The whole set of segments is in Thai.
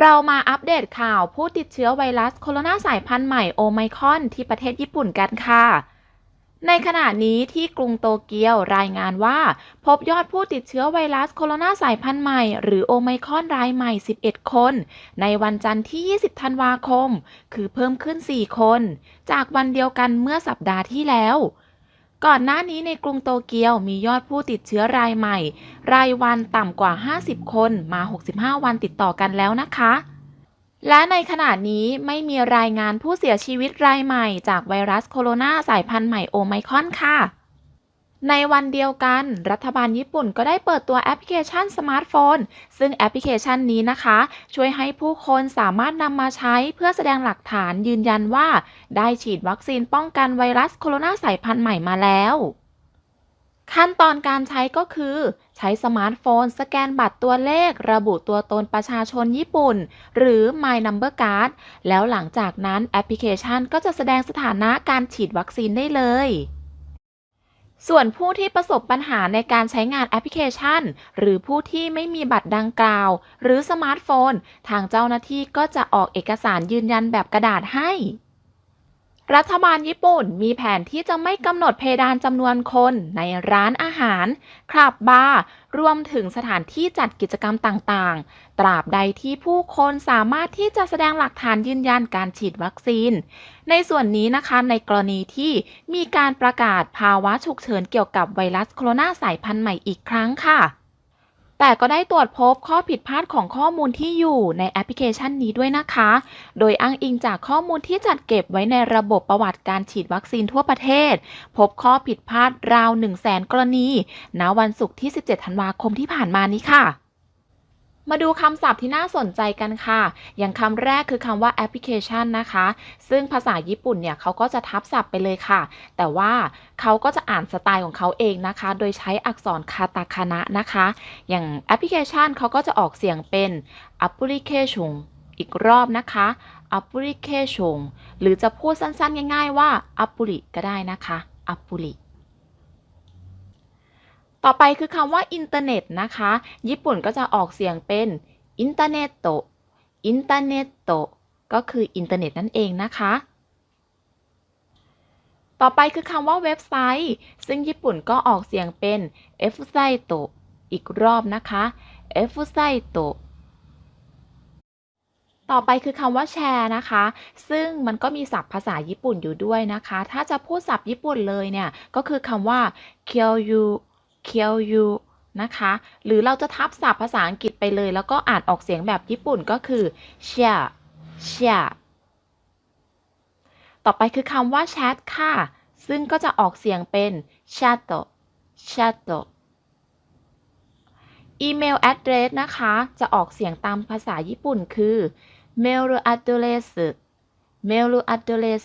เรามาอัปเดตข่าวผู้ติดเชื้อไวรัสโคโรนาสายพันธุ์ใหม่โอไมครอนที่ประเทศญี่ปุ่นกันค่ะ ในขณะนี้ที่กรุงโตเกียวรายงานว่า พบยอดผู้ติดเชื้อไวรัสโคโรนาสายพันธุ์ใหม่ หรือโอไมครอนรายใหม่ 11 คน ในวันจันทร์ที่ 20 ธันวาคม คือเพิ่มขึ้น 4 คน จากวันเดียวกันเมื่อสัปดาห์ที่แล้ว ก่อนหน้านี้ในกรุงโตเกียวมียอดผู้ติดเชื้อรายใหม่ รายวันต่ำกว่า 50 คนมา 65 วันติดต่อกันแล้วนะคะ และในขณะนี้ไม่มีรายงานผู้เสียชีวิตรายใหม่จากไวรัสโคโรนาสายพันธุ์ใหม่โอไมคอนค่ะ ในวันเดียวกัน รัฐบาลญี่ปุ่นก็ได้เปิดตัวแอปพลิเคชันสมาร์ทโฟน ซึ่งแอปพลิเคชันนี้นะคะ ช่วยให้ผู้คนสามารถนำมาใช้เพื่อแสดงหลักฐานยืนยันว่า ได้ฉีดวัคซีนป้องกันไวรัสโคโรนาสายพันธุ์ใหม่มาแล้ว ขั้นตอนการใช้ก็คือ ใช้สมาร์ทโฟน สแกนบัตรตัวเลข ระบุตัวตนประชาชนญี่ปุ่น หรือ My Number Card แล้วหลังจากนั้นแอปพลิเคชันก็จะแสดงสถานะการฉีดวัคซีนได้เลย ส่วนผู้ที่ประสบปัญหาในการใช้งานแอปพลิเคชัน หรือผู้ที่ไม่มีบัตรดังกล่าว หรือสมาร์ทโฟน ทางเจ้าหน้าที่ก็จะออกเอกสารยืนยันแบบกระดาษให้ รัฐบาลญี่ปุ่นมีแผนที่จะไม่กำหนดเพดานจำนวนคนในร้านอาหาร คลับบาร์ รวมถึงสถานที่จัดกิจกรรมต่างๆ ตราบใดที่ผู้คนสามารถที่จะแสดงหลักฐานยืนยันการฉีดวัคซีน ในส่วนนี้นะคะในกรณีที่มีการประกาศภาวะฉุกเฉินเกี่ยวกับไวรัสโคโรนาสายพันธุ์ใหม่อีกครั้งค่ะ แต่ก็ได้ตรวจพบข้อผิดพลาดของข้อมูลที่อยู่ในแอปพลิเคชันนี้ด้วยนะคะ โดยอ้างอิงจากข้อมูลที่จัดเก็บไว้ในระบบประวัติการฉีดวัคซีนทั่วประเทศ พบข้อผิดพลาดราว 1 0 0 0 0แสนกรณี ณ วันศุกร์ที่ 17 ธันวาคมที่ผ่านมานี้ค่ะ มาดูคำศัพท์ที่น่าสนใจกันค่ะ อย่างคำแรกคือคำว่าแอปพลิเคชันนะคะ ซึ่งภาษาญี่ปุ่นเนี่ยเขาก็จะทับศัพท์ไปเลยค่ะ แต่ว่าเขาก็จะอ่านสไตล์ของเขาเองนะคะ โดยใช้อักษรคาตาคานะนะคะ อย่างแอปพลิเคชันเขาก็จะออกเสียงเป็นแอปพลิเคชันอีกรอบนะคะแอปพลิเคชันหรือจะพูดสั้นๆ ง่าย ๆ ว่าแอปพลิก็ได้นะคะแอปพลิ ต่อไปคือคำว่าอินเทอร์เน็ตนะคะ ญี่ปุ่นก็จะออกเสียงเป็นอินเทอร์เน็ตโตอินเทอร์เน็ตโตก็คืออินเทอร์เน็ตนั่นเองนะคะ ต่อไปคือคำว่าเว็บไซต์ ซึ่งญี่ปุ่นก็ออกเสียงเป็นเอฟไซโตอีกรอบนะคะเอฟไซโตต่อไปคือคำว่าแชร์นะคะ ซึ่งมันก็มีศัพท์ภาษาญี่ปุ่นอยู่ด้วยนะคะ ถ้าจะพูดศัพท์ญี่ปุ่นเลยเนี่ย ก็คือคำว่า k y o u k y o u นะคะ หรือเราจะทับศัพท์ภาษาอังกฤษไปเลย แล้วก็อ่านออกเสียงแบบญี่ปุ่นก็คือ share share ต่อไปคือคำว่าแชทค่ะ ซึ่งก็จะออกเสียงเป็น chat chat อีเมล address นะคะ จะออกเสียงตามภาษาญี่ปุ่นคือ mail address mail address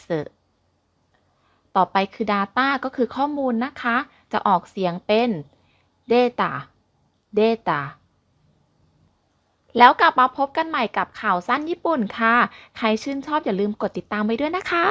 ต่อไปคือ data ก็คือข้อมูลนะคะ จะออกเสียงเป็น data data แล้วกลับมาพบกันใหม่กับข่าวสั้นญี่ปุ่นค่ะ ใครชื่นชอบอย่าลืมกดติดตามไว้ด้วยนะคะ